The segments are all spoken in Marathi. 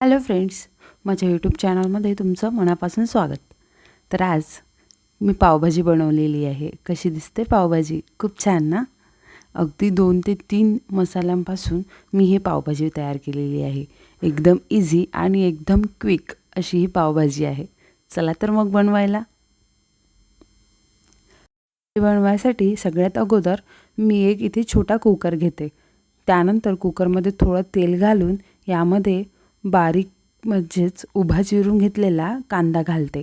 हॅलो फ्रेंड्स माझ्या यूट्यूब चॅनलमध्ये तुमचं मनापासून स्वागत. तर आज मी पावभाजी बनवलेली आहे. कशी दिसते पावभाजी? खूप छान ना? अगदी दोन ते तीन मसाल्यांपासून मी हे पावभाजी तयार केलेली आहे. एकदम इझी आणि एकदम क्विक अशी ही पावभाजी आहे. चला तर मग बनवायला. बनवायसाठी सगळ्यात अगोदर मी एक इथे छोटा कुकर घेते. त्यानंतर कुकरमध्ये थोडं तेल घालून यामध्ये बारीक म्हणजेच उभा चिरून घेतलेला कांदा घालते.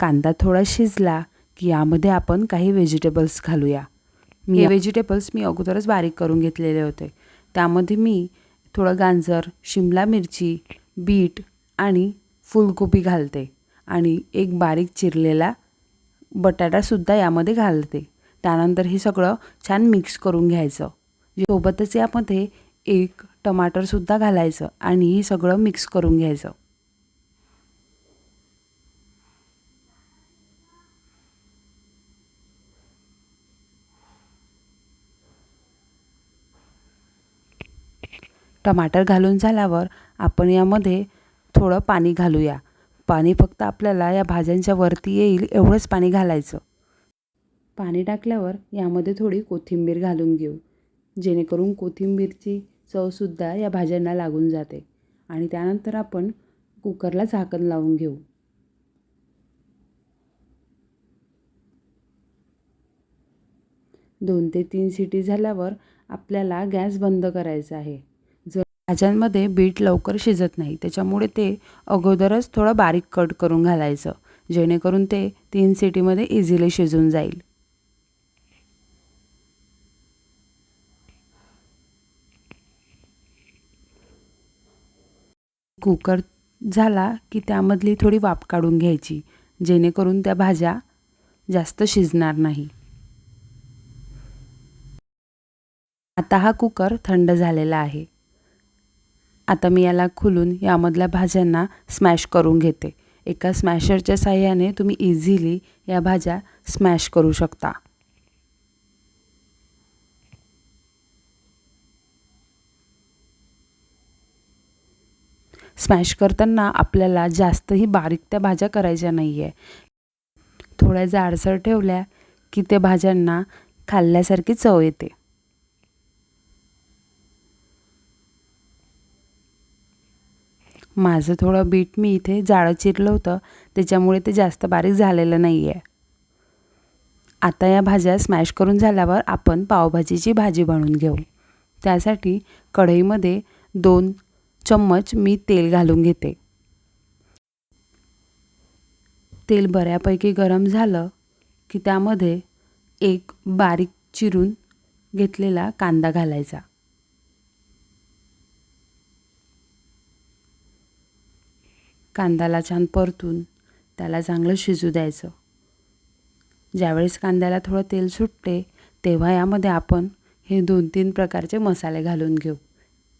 कांदा थोडा शिजला की यामध्ये आपण काही व्हेजिटेबल्स घालूया. मी व्हेजिटेबल्स मी अगोदरच बारीक करून घेतलेले होते. त्यामध्ये मी थोडं गाजर शिमला मिरची बीट आणि फुलकोबी घालते आणि एक बारीक चिरलेला बटाटासुद्धा यामध्ये घालते. त्यानंतर हे सगळं छान मिक्स करून घ्यायचं. सोबतच यामध्ये एक टमाटरसुद्धा घालायचं आणि हे सगळं मिक्स करून घ्यायचं. टमाटर घालून झाल्यावर आपण यामध्ये थोडं पाणी घालूया. पाणी फक्त आपल्याला या भाज्यांच्या वरती येईल एवढंच पाणी घालायचं. पाणी टाकल्यावर यामध्ये थोडी कोथिंबीर घालून घेऊ. जेणेकरून कोथिंबीरची चवसुद्धा या भाज्यांना लागून जाते. आणि त्यानंतर आपण कुकरला झाकण लावून घेऊ. दोन ते तीन सिटी झाल्यावर आपल्याला गॅस बंद करायचा आहे. जर भाज्यांमध्ये बीट लवकर शिजत नाही त्याच्यामुळे ते अगोदरच थोडं बारीक कट करून घालायचं. जेणेकरून ते तीन सिटीमध्ये इझिली शिजून जाईल. कुकर झाला की त्यामधली थोडी वाफ काढून घ्यायची जेणेकरून त्या भाज्या जास्त शिजणार नाही. आता हा कुकर थंड झालेला आहे. आता मी याला खुलून यामधल्या भाज्यांना स्मॅश करून घेते. एका स्मॅशरच्या साह्याने तुम्ही इझिली या भाज्या स्मॅश करू शकता. स्मॅश करताना आपल्याला जास्तही बारीक त्या भाज्या करायच्या नाही आहे थोड्या जाडसर ठेवल्या की त्या भाज्यांना खाल्ल्यासारखी चव येते. माझं थोडं बीट मी इथे जाळं चिरलं होतं त्याच्यामुळे ते जास्त बारीक झालेलं नाही आहे आता या भाज्या स्मॅश करून झाल्यावर आपण पावभाजीची भाजी बनवून घेऊ. त्यासाठी कढईमध्ये दोन चम्मच मी तेल घालून घेते. तेल बऱ्यापैकी गरम झालं की त्यामध्ये एक बारीक चिरून घेतलेला कांदा घालायचा. कांद्याला छान परतून त्याला चांगलं शिजू द्यायचं. ज्यावेळेस कांद्याला थोडं तेल सुटते तेव्हा यामध्ये आपण हे दोन तीन प्रकारचे मसाले घालून घेऊ.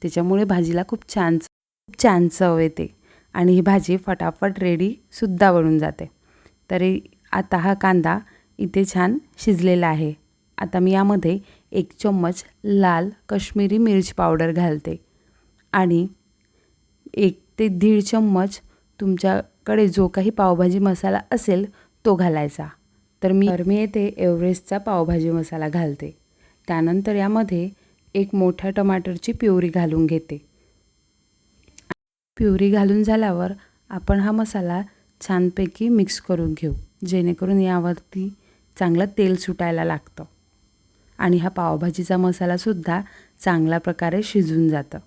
त्याच्यामुळे भाजीला खूप छान खूप छान चव येते. आणि ही भाजी फटाफट रेडीसुद्धा बनून जाते. तरी आता हा कांदा इथे छान शिजलेला आहे. आता मी यामध्ये एक चम्मच लाल कश्मीरी मिरच पावडर घालते. आणि एक ते दीड चम्मच तुमच्याकडे जो काही पावभाजी मसाला असेल तो घालायचा. तर मी तर मी येथे एव्हरेस्टचा पावभाजी मसाला घालते. त्यानंतर यामध्ये एक मोठ्या टमाटरची प्युरी घालून घेते. प्युरी घालून झाल्यावर आपण हा मसाला छानपैकी मिक्स करून घेऊ जेणेकरून यावरती चांगलं तेल सुटायला लागतं. आणि हा पावभाजीचा मसालासुद्धा चांगल्या प्रकारे शिजून जातं.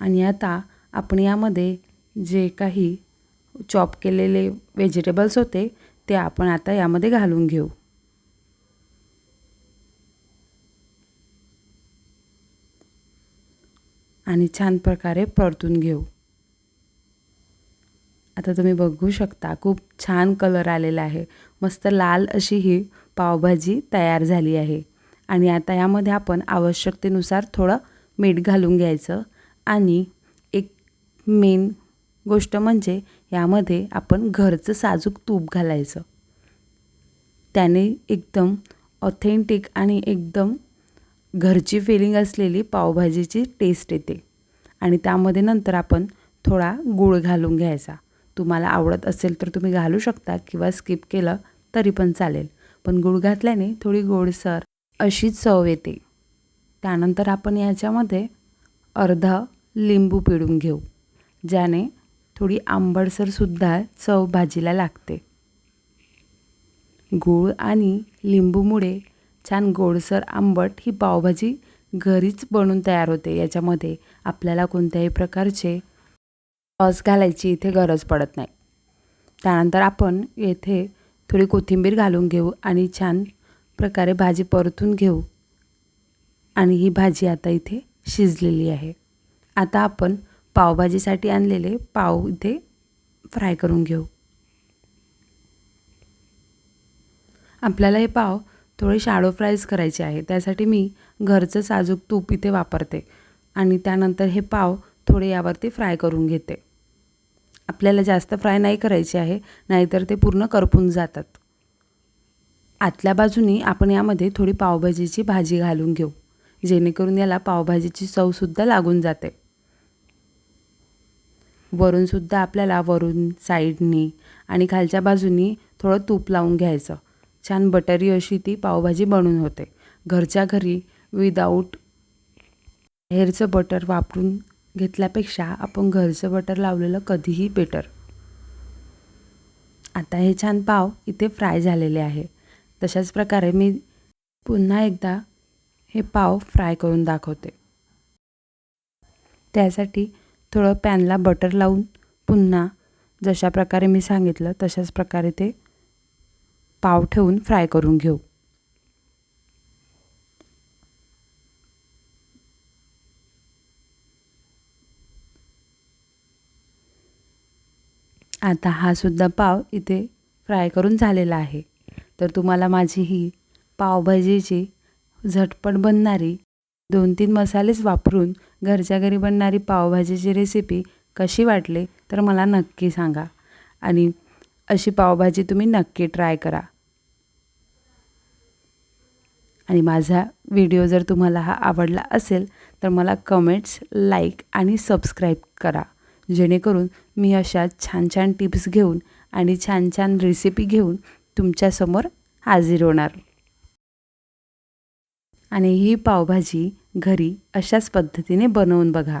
आणि आता आपण यामध्ये जे काही चॉप केलेले व्हेजिटेबल्स होते ते आपण आता यामध्ये घालून घेऊ. आणि छान प्रकारे परतून घेऊ. आता तुम्ही बघू शकता खूप छान कलर आलेला आहे. मस्त लाल अशी ही पावभाजी तयार झाली आहे. आणि आता यामध्ये आपण आवश्यकतेनुसार थोडं मीठ घालून घ्यायचं. आणि एक मेन गोष्ट म्हणजे यामध्ये आपण घरचं साजूक तूप घालायचं. त्याने एकदम ऑथेंटिक आणि एकदम घरची फिलिंग असलेली पावभाजीची टेस्ट येते. आणि त्यामध्ये नंतर आपण थोडा गूळ घालून घ्यायचा. तुम्हाला आवडत असेल तर तुम्ही घालू शकता किंवा स्किप केलं तरी पण चालेल. पण गूळ घातल्याने थोडी गोडसर अशी चव येते. त्यानंतर आपण याच्यामध्ये अर्धा लिंबू पिळून घेऊ ज्याने थोडी आंबटसरसुद्धा चव भाजीला लागते. गूळ आणि लिंबूमुळे छान गोडसर आंबट ही पावभाजी घरीच बनून तयार होते. याच्यामध्ये आपल्याला कोणत्याही प्रकारचे सॉस घालायची इथे गरज पडत नाही. त्यानंतर आपण येथे थोडी कोथिंबीर घालून घेऊ आणि छान प्रकारे भाजी परतून घेऊ. आणि ही भाजी आता इथे शिजलेली आहे. आता आपण पावभाजीसाठी आणलेले पाव इथे फ्राय करून घेऊ. आपल्याला हे पाव थोडे शाडो फ्राईज करायचे आहे. त्यासाठी मी घरचं साजूक तूप इथे वापरते. आणि त्यानंतर हे पाव थोडे यावरती फ्राय करून घेते. आपल्याला जास्त फ्राय नाही करायचे आहे नाहीतर ते पूर्ण करपून जातात. आतल्या बाजूनी आपण यामध्ये थोडी पावभाजीची भाजी घालून घेऊ. जेणेकरून याला पावभाजीची चवसुद्धा लागून जाते. वरूनसुद्धा आपल्याला वरून साईडनी आणि खालच्या बाजूनी थोडं तूप लावून घ्यायचं. छान बटरी अशी ती पावभाजी बनून होते. घरच्या घरी विदाऊट हेअरचं बटर वापरून घेतल्यापेक्षा आपण घरचं बटर लावलेलं कधीही बेटर आता हे छान पाव इथे फ्राय झालेले आहे. तशाच प्रकारे मी पुन्हा एकदा हे पाव फ्राय करून दाखवते. त्यासाठी थोडं पॅनला बटर लावून पुन्हा जशा प्रकारे मी सांगितलं तशाच प्रकारे ते पाव ठेवून फ्राय करून घेऊ. आता हा सुद्धा पाव इथे फ्राय करून झालेला आहे. तर तुम्हाला माझी ही पावभाजीची झटपट बनणारी दोन तीन मसालेच वापरून घरच्या घरी बनणारी पावभाजीची रेसिपी कशी वाटली तर मला नक्की सांगा. आणि अशी पावभाजी तुम्ही नक्की ट्राय करा. आणि माझा व्हिडिओ जर तुम्हाला हा आवडला असेल तर मला कमेंट्स लाईक आणि सबस्क्राईब करा. जेणेकरून मी अशा छान छान टिप्स घेऊन आणि छान छान रेसिपी घेऊन तुमच्यासमोर हाजीर होणार. आणि ही पावभाजी घरी अशाच पद्धतीने बनवून बघा.